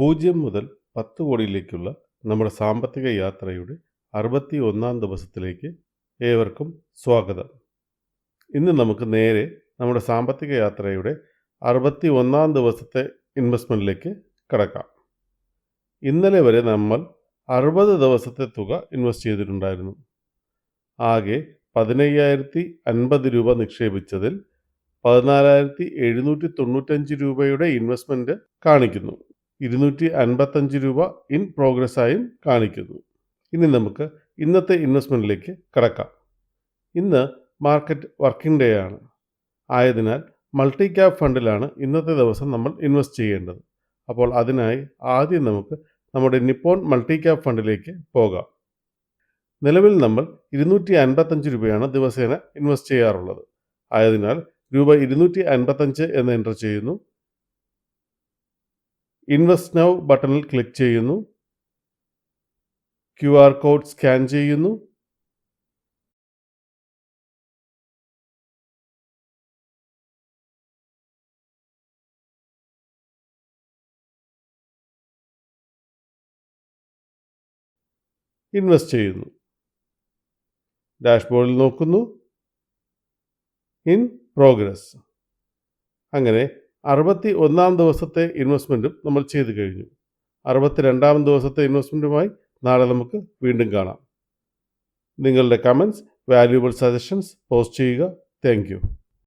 പൂജ്യം മുതൽ പത്ത് കോടിയിലേക്കുള്ള നമ്മുടെ സാമ്പത്തിക യാത്രയുടെ അറുപത്തി ഒന്നാം ദിവസത്തിലേക്ക് ഏവർക്കും സ്വാഗതം. ഇന്ന് നമുക്ക് നേരെ നമ്മുടെ സാമ്പത്തിക യാത്രയുടെ അറുപത്തി ഒന്നാം ദിവസത്തെ ഇൻവെസ്റ്റ്മെന്റിലേക്ക് കടക്കാം. ഇന്നലെ വരെ നമ്മൾ അറുപത് ദിവസത്തെ തുക ഇൻവെസ്റ്റ് ചെയ്തിട്ടുണ്ടായിരുന്നു. ആകെ പതിനയ്യായിരത്തി അൻപത് രൂപ നിക്ഷേപിച്ചതിൽ പതിനാലായിരത്തി എഴുന്നൂറ്റി തൊണ്ണൂറ്റഞ്ച് രൂപയുടെ ഇൻവെസ്റ്റ്മെന്റ് കാണിക്കുന്നു. ഇരുന്നൂറ്റി അൻപത്തഞ്ച് രൂപ ഇൻ പ്രോഗ്രസ് ആയും കാണിക്കുന്നു. ഇനി നമുക്ക് ഇന്നത്തെ ഇൻവെസ്റ്റ്മെന്റിലേക്ക് കടക്കാം. ഇന്ന് മാർക്കറ്റ് വർക്കിംഗ് ഡേ ആണ്. ആയതിനാൽ മൾട്ടി ക്യാപ് ഫണ്ടിലാണ് ഇന്നത്തെ ദിവസം നമ്മൾ ഇൻവെസ്റ്റ് ചെയ്യേണ്ടത്. അപ്പോൾ അതിനായി ആദ്യം നമുക്ക് നമ്മുടെ നിപ്പോൺ മൾട്ടി ക്യാപ് ഫണ്ടിലേക്ക് പോകാം. നിലവിൽ നമ്മൾ ഇരുന്നൂറ്റി അൻപത്തഞ്ച് രൂപയാണ് ദിവസേന ഇൻവെസ്റ്റ് ചെയ്യാറുള്ളത്. ആയതിനാൽ രൂപ ഇരുന്നൂറ്റി അൻപത്തഞ്ച് എന്ന് എന്റർ ചെയ്യുന്നു. ഇൻവെസ്റ്റ് നൗ ബട്ടണിൽ ക്ലിക്ക് ചെയ്യുന്നു. ക്യു ആർ കോഡ് സ്കാൻ ചെയ്യുന്നു. ഇൻവെസ്റ്റ് ചെയ്യുന്നു. ഡാഷ്ബോർഡിൽ നോക്കുന്നു. In progress. അങ്ങനെ അറുപത്തി ഒന്നാം ദിവസത്തെ ഇൻവെസ്റ്റ്മെന്റും നമ്മൾ ചെയ്തു കഴിഞ്ഞു. അറുപത്തി രണ്ടാം ദിവസത്തെ ഇൻവെസ്റ്റ്മെന്റുമായി നാളെ നമുക്ക് വീണ്ടും കാണാം. നിങ്ങളുടെ കമൻസ് വാല്യൂബിൾ സജഷൻസ് പോസ്റ്റ് ചെയ്യുക. താങ്ക്